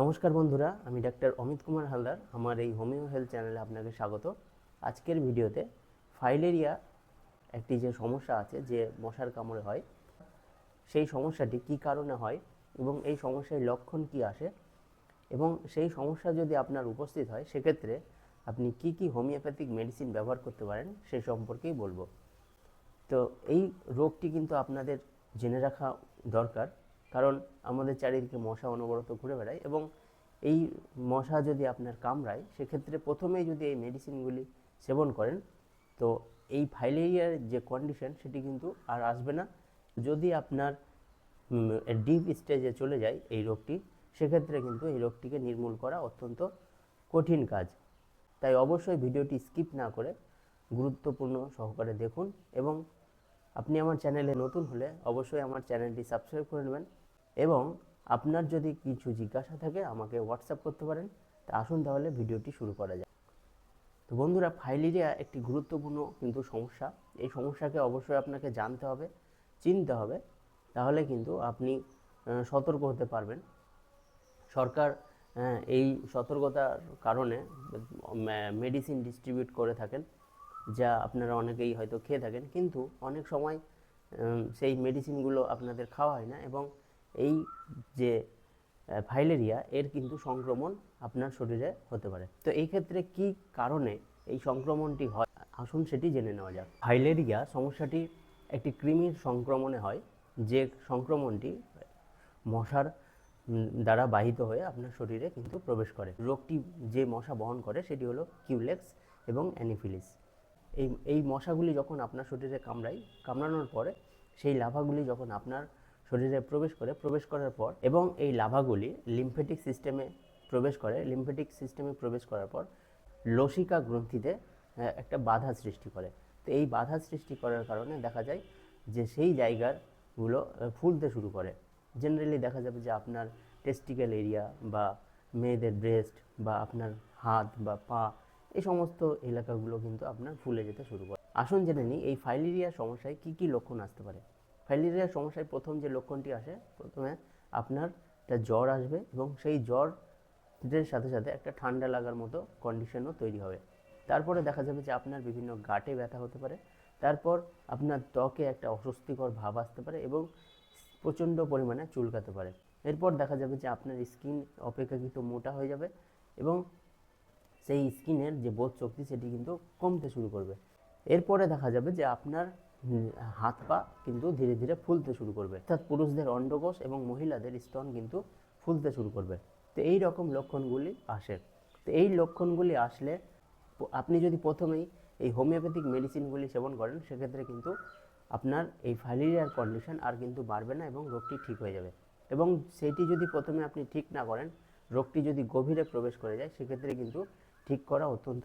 নমস্কার বন্ধুরা, আমি ডাক্তার অমিত কুমার হালদার, আমার এই হোমিও হেলথ চ্যানেলে আপনাকে স্বাগত। আজকের ভিডিওতে ফাইলেরিয়া একটি যে সমস্যা আছে, যে মশার কামড়ে হয়, সেই সমস্যাটি কী কারণে হয় এবং এই সমস্যার লক্ষণ কি আসে এবং সেই সমস্যা যদি আপনার উপস্থিত হয়, সেক্ষেত্রে আপনি কি কি হোমিওপ্যাথিক মেডিসিন ব্যবহার করতে পারেন, সে সম্পর্কেই বলব। তো এই রোগটি কিন্তু আপনাদের জেনে রাখা দরকার। কারণ আমাদের চারিদিকে মশা অনবরত ঘুরে বেড়ায় এবং এই মশা যদি আপনার কামড়ায়, সেক্ষেত্রে প্রথমেই যদি এই মেডিসিনগুলি সেবন করেন, তো এই ফাইলেরিয়ার যে কন্ডিশন সেটি কিন্তু আর আসবে না। যদি আপনার ডিপ স্টেজে চলে যায় এই রোগটি, সেক্ষেত্রে কিন্তু এই রোগটিকে নির্মূল করা অত্যন্ত কঠিন কাজ। তাই অবশ্যই ভিডিওটি স্কিপ না করে গুরুত্বপূর্ণ সহকারে দেখুন এবং আপনি আমার চ্যানেলে নতুন হলে অবশ্যই আমার চ্যানেলটি সাবস্ক্রাইব করে নেবেন। এবং আপনার যদি কিছু জিজ্ঞাসা থাকে, আমাকে হোয়াটসঅ্যাপ করতে পারেন। তা আসুন তাহলে ভিডিওটি শুরু করা যাক। তো বন্ধুরা ফাইলেরিয়া একটি গুরুত্বপূর্ণ কিন্তু সমস্যা। এই সমস্যাকে অবশ্যই আপনাকে জানতে হবে, চিনতে হবে। তাহলে কিন্তু আপনি সতর্ক হতে পারবেন। সরকার এই সতর্কতার কারণে মেডিসিন ডিস্ট্রিবিউট করে থাকেন, যা আপনারা অনেকেই হয়তো খেয়ে থাকেন। কিন্তু অনেক সময় সেই মেডিসিনগুলো আপনাদের খাওয়া হয় না এবং এই যে ফাইলেরিয়া, এর কিন্তু সংক্রমণ আপনার শরীরে হতে পারে। তো এই ক্ষেত্রে কি কারণে এই সংক্রমণটি হয়? আসুন সেটি জেনে নেওয়া যাক। ফাইলেরিয়া সমস্যাটি একটি কৃমির সংক্রমণে হয়, যে সংক্রমণটি মশার দ্বারা বাহিত হয়ে আপনার শরীরে কিন্তু প্রবেশ করে। রোগটি যে মশা বহন করে, সেটি হলো কিউলেক্স এবং অ্যানিফিলিস। এই এই মশাগুলি যখন আপনার শরীরে কামড়ায়, কামড়ানোর পরে সেই লাভাগুলি যখন আপনার শরীরে প্রবেশ করে প্রবেশ করার পর এবং এই লাভাগুলি লিম্ফেটিক সিস্টেমে প্রবেশ করে লিম্ফেটিক সিস্টেমে প্রবেশ করার পর লসিকা গ্রন্থিতে একটা বাধা সৃষ্টি করে। তো এই বাধা সৃষ্টি করার কারণে দেখা যায় যে সেই জায়গাগুলো আহ, ফুলতে শুরু করে। জেনারেলি দেখা যাবে যে আপনার টেস্টিক্যাল এরিয়া বা মেয়েদের ব্রেস্ট বা আপনার হাত বা পা এই সমস্ত এলাকাগুলো কিন্তু আপনার ফুলে যেতে শুরু করে। আসুন জেনে নিই এই ফাইলেরিয়া সমস্যায় কী কী লক্ষণ আসতে পারে? ফাইলেরিয়া সমস্যায় প্রথম যে লক্ষণটি আসে, প্রথমে আপনার একটা জ্বর আসবে এবং সেই জ্বর সাথে সাথে একটা ঠান্ডা লাগার মতো কন্ডিশনও তৈরি হবে। তারপরে দেখা যাবে যে আপনার বিভিন্ন গাঁটে ব্যথা হতে পারে, তারপর আপনার ত্বকে একটা অস্বস্তিকর ভাব আসতে পারে এবং প্রচণ্ড পরিমাণে চুলকাতে পারে। এরপর দেখা যাবে যে আপনার স্কিন অপেক্ষাকৃত মোটা হয়ে যাবে এবং সেই স্কিনের যে বোধ শক্তি সেটি কিন্তু কমতে শুরু করবে। এরপরে দেখা যাবে যে আপনার হাত পা কিন্তু ধীরে ধীরে ফুলতে শুরু করবে। অর্থাৎ পুরুষদের অন্ডকোষ এবং মহিলাদের স্তন কিন্তু ফুলতে শুরু করবে। তো এই রকম লক্ষণগুলি আসে। তো এই লক্ষণগুলি আসলে আপনি যদি প্রথমেই এই হোমিওপ্যাথিক মেডিসিনগুলি সেবন করেন, সেক্ষেত্রে কিন্তু আপনার এই ফাইলেরিয়ার কন্ডিশন আর কিন্তু বাড়বে না এবং রোগটি ঠিক হয়ে যাবে। এবং সেটি যদি প্রথমে আপনি ঠিক না করেন, রোগটি যদি গভীরে প্রবেশ করে যায়, সেক্ষেত্রে কিন্তু ঠিক করা অত্যন্ত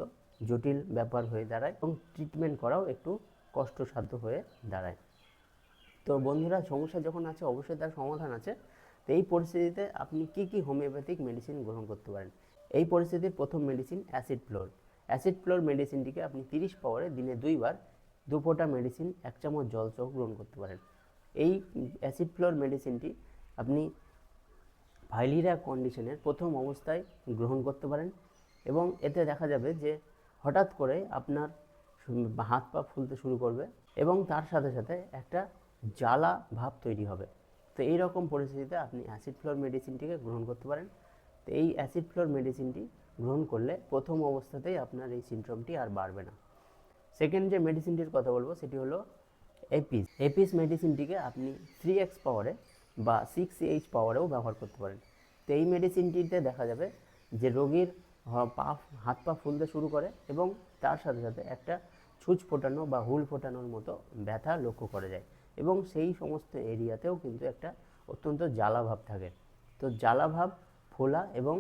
জটিল ব্যাপার হয়ে দাঁড়ায় এবং ট্রিটমেন্ট করাও একটু কষ্টসাধ্য হয়ে দাঁড়ায়। তো বন্ধুরা, সমস্যা যখন আছে, অবশ্যই তার সমাধান আছে। তো এই পরিস্থিতিতে আপনি কি কি হোমিওপ্যাথিক মেডিসিন গ্রহণ করতে পারেন? এই পরিস্থিতির প্রথম medicine acid floor acid floor মেডিসিনটিকে আপনি তিরিশ পাওয়ারে দিনে দুইবার দু ফোঁটা মেডিসিন এক চামচ জল সহ গ্রহণ করতে পারেন। এই অ্যাসিড ফ্লোর মেডিসিনটি আপনি ভাইলিরা কন্ডিশনের প্রথম অবস্থায় গ্রহণ করতে পারেন এবং এতে দেখা যাবে যে হঠাৎ করে আপনার হাত পা ফুলতে শুরু করবে এবং তার সাথে সাথে একটা জ্বালা ভাব তৈরি হবে। তো এই রকম পরিস্থিতিতে আপনি অ্যাসিড ফ্লোর মেডিসিনটিকে গ্রহণ করতে পারেন। তো এই অ্যাসিড ফ্লোর মেডিসিনটি গ্রহণ করলে প্রথম অবস্থাতেই আপনার এই সিনড্রোমটি আর বাড়বে না। সেকেন্ড যে মেডিসিনটির কথা বলব সেটি হলো এপিস। এপিস মেডিসিনটিকে আপনি থ্রি এক্স পাওয়ারে বা সিক্স এইচ পাওয়ারেও ব্যবহার করতে পারেন। তো এই মেডিসিনটিতে দেখা যাবে যে রোগীর পা, হাত পা ফুলতে শুরু করে এবং তার সাথে সাথে একটা ছুঁচ ফোটানো বা হুল ফোটানোর মতো ব্যথা লক্ষ্য করা যায় এবং সেই সমস্ত এরিয়াতেও কিন্তু একটা অত্যন্ত জ্বালা ভাব থাকে। তো জ্বালা ভাব, ফোলা এবং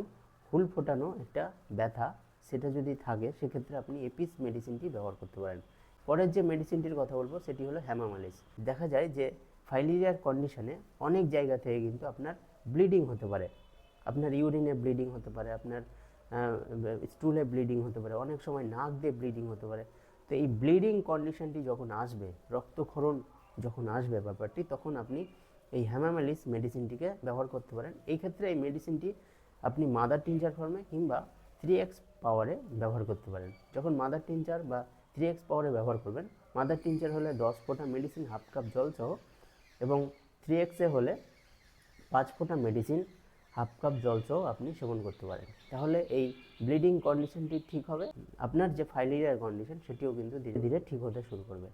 হুল ফোটানো একটা ব্যথা সেটা যদি থাকে সেক্ষেত্রে আপনি এপিস মেডিসিনটি ব্যবহার করতে পারেন। পরের যে মেডিসিনটির কথা বলব সেটি হলো হ্যামামালিস। দেখা যায় যে ফাইলেরিয়ার কন্ডিশনে অনেক জায়গা থেকে কিন্তু আপনার ব্লিডিং হতে পারে। আপনার ইউরিনে ব্লিডিং হতে পারে, আপনার স্টুলে ব্লিডিং হতে পারে, অনেক সময় নাক দিয়ে ব্লিডিং হতে পারে। তো এই ব্লিডিং কন্ডিশনটি যখন আসবে, রক্তক্ষরণ যখন আসবে ব্যাপারটি, তখন আপনি এই হ্যামামালিস মেডিসিনটিকে ব্যবহার করতে পারেন। এই ক্ষেত্রে এই মেডিসিনটি আপনি মাদার টিনচার ফর্মে কিংবা থ্রি এক্স পাওয়ারে ব্যবহার করতে পারেন। যখন মাদার টিনচার বা থ্রি এক্স পাওয়ারে ব্যবহার করবেন মাদার টিনচার হলে দশ ফোঁটা মেডিসিন হাফ কাপ জল সহ এবং থ্রি এক্সে হলে পাঁচ ফোঁটা মেডিসিন হাফ কাপ জল সহ আপনি সেবন করতে পারেন। তাহলে এই ব্লিডিং কন্ডিশনটি ঠিক হবে। আপনার যে ফাইলেরিয়ার কন্ডিশন, সেটিও কিন্তু ধীরে ধীরে ঠিক হতে শুরু করবে।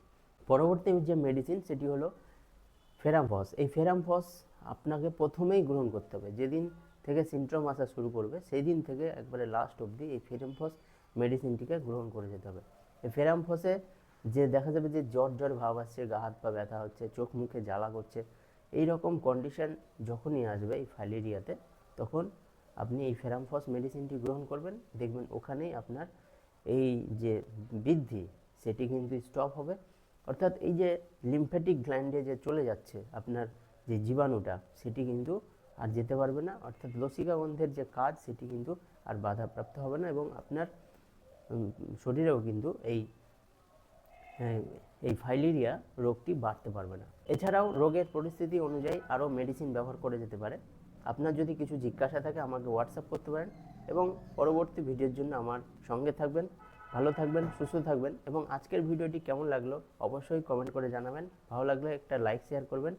পরবর্তী যে মেডিসিন সেটি হলো ফেরামফস। এই ফেরামফস আপনাকে প্রথমেই গ্রহণ করতে হবে। যেদিন থেকে সিমটম আসা শুরু করবে সেই দিন থেকে একবারে লাস্ট অবধি এই ফেরামফস মেডিসিনটিকে গ্রহণ করে যেতে হবে। এই ফেরামফসে যে দেখা যাবে যে জ্বর জ্বর ভাব আসছে, গা হাত পা ব্যথা হচ্ছে, চোখ মুখে জ্বালা করছে এই রকম কন্ডিশন যখনই আসবে এই ফাইলেরিয়াতে তখন আপনি এই ফেরামফস মেডিসিনটি গ্রহণ করবেন। দেখবেন ওখানেই আপনার এই যে বৃদ্ধি সেটি কিন্তু স্টপ হবে। অর্থাৎ এই যে লিম্ফ্যাটিক গ্ল্যান্ডে যে চলে যাচ্ছে আপনার যে জীবাণুটা সেটি কিন্তু আর যেতে পারবে না। অর্থাৎ লসিকা গন্ধের যে কাজ সেটি কিন্তু আর বাধাপ্রাপ্ত হবে না এবং আপনার শরীরেও কিন্তু এই হ্যাঁ, এই ফাইলেরিয়া রোগটি বাড়তে পারবে না। এছাড়াও রোগের পরিস্থিতি অনুযায়ী আরও মেডিসিন ব্যবহার করে যেতে পারে। আপনার যদি কিছু জিজ্ঞাসা থাকে আমাকে হোয়াটসঅ্যাপ করতে পারেন এবং পরবর্তী ভিডিওর জন্য আমার সঙ্গে থাকবেন। ভালো থাকবেন, সুস্থ থাকবেন এবং আজকের ভিডিওটি কেমন লাগল অবশ্যই কমেন্ট করে জানাবেন। ভালো লাগলে একটা লাইক শেয়ার করবেন।